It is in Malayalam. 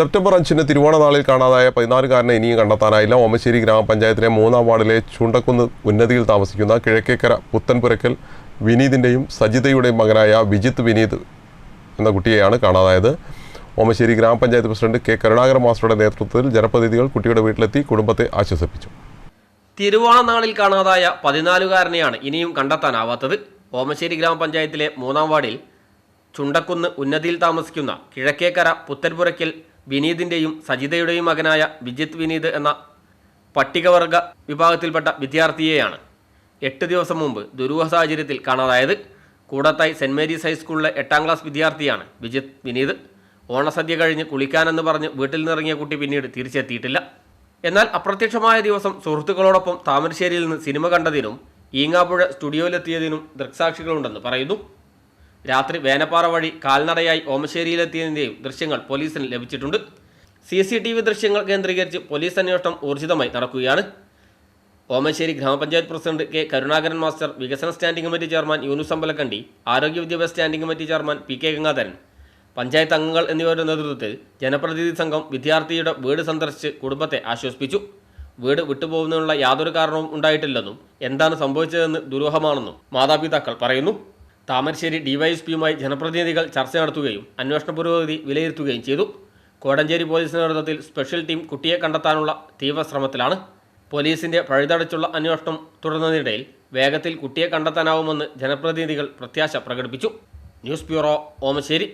സെപ്റ്റംബർ അഞ്ചിന് തിരുവോണനാളിൽ കാണാതായ പതിനാലുകാരനെ ഇനിയും കണ്ടെത്താനായില്ല. ഓമശ്ശേരി ഗ്രാമപഞ്ചായത്തിലെ മൂന്നാം വാർഡിലെ ചുണ്ടക്കുന്ന് ഉന്നതിയിൽ താമസിക്കുന്ന കിഴക്കേക്കര പുത്തൻപുരക്കൽ വിനീതിന്റെയും സജിതയുടെയും മകനായ വിജിത്ത് വിനീത് എന്ന കുട്ടിയെയാണ് കാണാതായത്. ഓമശ്ശേരി ഗ്രാമപഞ്ചായത്ത് പ്രസിഡന്റ് കെ കരുണാകര മാസ്റ്ററുടെ നേതൃത്വത്തിൽ ജനപ്രതിനിധികൾ കുട്ടിയുടെ വീട്ടിലെത്തി കുടുംബത്തെ ആശ്വസിപ്പിച്ചു. തിരുവോണ നാളിൽ കാണാതായ പതിനാലുകാരനെയാണ് ഇനിയും കണ്ടെത്താനാവാത്തത്. ഓമശ്ശേരി ഗ്രാമപഞ്ചായത്തിലെ മൂന്നാം വാർഡിൽ ചുണ്ടക്കുന്ന് ഉന്നതിയിൽ താമസിക്കുന്ന കിഴക്കേക്കര പുത്തൻപുരയ്ക്കൽ വിനീതിന്റെയും സജിതയുടെയും മകനായ വിജിത് വിനീത് എന്ന പട്ടികവർഗ വിഭാഗത്തിൽപ്പെട്ട വിദ്യാർത്ഥിയെയാണ് എട്ട് ദിവസം മുമ്പ് ദുരൂഹ സാഹചര്യത്തിൽ കാണാതായത്. കൂടത്തായി സെന്റ് മേരീസ് ഹൈസ്കൂളിലെ എട്ടാം ക്ലാസ് വിദ്യാർത്ഥിയാണ് വിജിത് വിനീത്. ഓണസദ്യ കഴിഞ്ഞ് കുളിക്കാനെന്ന് പറഞ്ഞ് വീട്ടിൽ നിന്നിറങ്ങിയ കുട്ടി പിന്നീട് തിരിച്ചെത്തിയിട്ടില്ല. എന്നാൽ അപ്രത്യക്ഷമായ ദിവസം സുഹൃത്തുക്കളോടൊപ്പം താമരശ്ശേരിയിൽ നിന്ന് സിനിമ കണ്ടതിനും ഈങ്ങാപ്പുഴ സ്റ്റുഡിയോയിലെത്തിയതിനും ദൃക്സാക്ഷികളുണ്ടെന്ന് പറയുന്നു. രാത്രി വേനപ്പാറ വഴി കാൽനടയായി ഓമശ്ശേരിയിലെത്തിയതിന്റെയും ദൃശ്യങ്ങൾ പോലീസിന് ലഭിച്ചിട്ടുണ്ട്. സി സി ടി വി ദൃശ്യങ്ങൾ കേന്ദ്രീകരിച്ച് പോലീസ് അന്വേഷണം ഊർജിതമായി നടക്കുകയാണ്. ഓമശ്ശേരി ഗ്രാമപഞ്ചായത്ത് പ്രസിഡന്റ് കെ. കരുണാകരൻ മാസ്റ്റർ വികസന standing committee chairman Yunus Ambalakandi ആരോഗ്യ വിദ്യാഭ്യാസ standing committee chairman P K Gangadharan panchayat അംഗങ്ങൾ എന്നിവരുടെ നേതൃത്വത്തിൽ ജനപ്രതിനിധി സംഘം വിദ്യാർത്ഥിയുടെ വീട് സന്ദർശിച്ച് കുടുംബത്തെ ആശ്വസിപ്പിച്ചു. വീട് വിട്ടുപോകുന്നതിനുള്ള യാതൊരു കാരണവും ഉണ്ടായിട്ടില്ലെന്നും എന്താണ് സംഭവിച്ചതെന്ന് ദുരൂഹമാണെന്നും മാതാപിതാക്കൾ പറയുന്നു. താമരശ്ശേരി ഡിവൈഎസ്പിയുമായി ജനപ്രതിനിധികൾ ചർച്ച നടത്തുകയും അന്വേഷണ പുരോഗതി വിലയിരുത്തുകയും ചെയ്തു. കോടഞ്ചേരി പോലീസിന്റെ നേതൃത്വത്തിൽ സ്പെഷ്യൽ ടീം കുട്ടിയെ കണ്ടെത്താനുള്ള തീവ്ര ശ്രമത്തിലാണ് പോലീസിന്റെ പഴുതടച്ചുള്ള അന്വേഷണം തുടരുന്നതിനിടയിൽ വേഗത്തിൽ കുട്ടിയെ കണ്ടെത്താനാവുമെന്ന് ജനപ്രതിനിധികൾ പ്രത്യാശ പ്രകടിപ്പിച്ചു. News bureau Omassery.